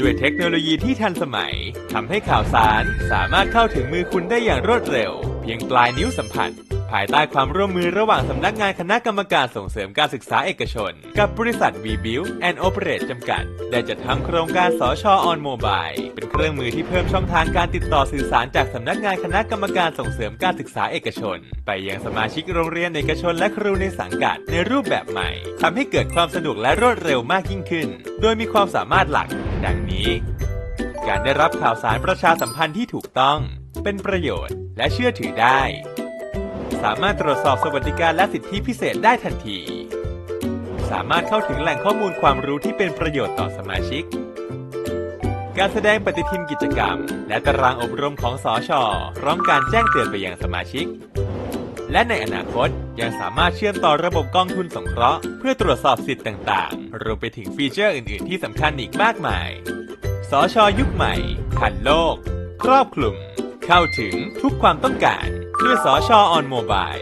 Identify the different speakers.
Speaker 1: ด้วยเทคโนโลยีที่ทันสมัยทำให้ข่าวสารสามารถเข้าถึงมือคุณได้อย่างรวดเร็ว เพียงปลายนิ้วสัมผัส ภายใต้ความร่วมมือระหว่างสำนักงานคณะกรรมการส่งเสริมการศึกษาเอกชน กับบริษัท v b u i l d and Operate จำกัด ได้จัดทำโครงการสอชออนโมบายเป็นเครื่องมือที่เพิ่มช่องทางการติดต่อสื่อสารจากสำนักงานคณะกรรมการส่งเสริมการศึกษาเอกชน ไปยังสมาชิกโรงเรียนเอกชนและครูในสังกัดในรูปแบบใหม่ทำให้เกิดความสะดวกและรวดเร็วมากยิ่งขึ้น โดยมีความสามารถหลัก ดังนี้ การได้รับข่าวสารประชาสัมพันธ์ที่ถูกต้อง เป็นประโยชน์และเชื่อถือได้ สามารถตรวจสอบสวัสดิการและสิทธิพิเศษได้ทันที สามารถเข้าถึงแหล่งข้อมูลความรู้ที่เป็นประโยชน์ต่อสมาชิก การแสดงปฏิทินกิจกรรม และตารางอบรมของสอชอพร้อมการแจ้งเตือนไปยังสมาชิก และในอนาคตยังสามารถเชื่อมต่อระบบกองทุนสงเคราะห์เพื่อตรวจสอบสิทธิ์ต่างๆ รวมไปถึงฟีเจอร์อื่น ๆ ที่สำคัญอีกมากมาย สอชอยุคใหม่ทันโลก ครอบคลุม เข้าถึงทุกความต้องการ ด้วยสอชอออนโมบาย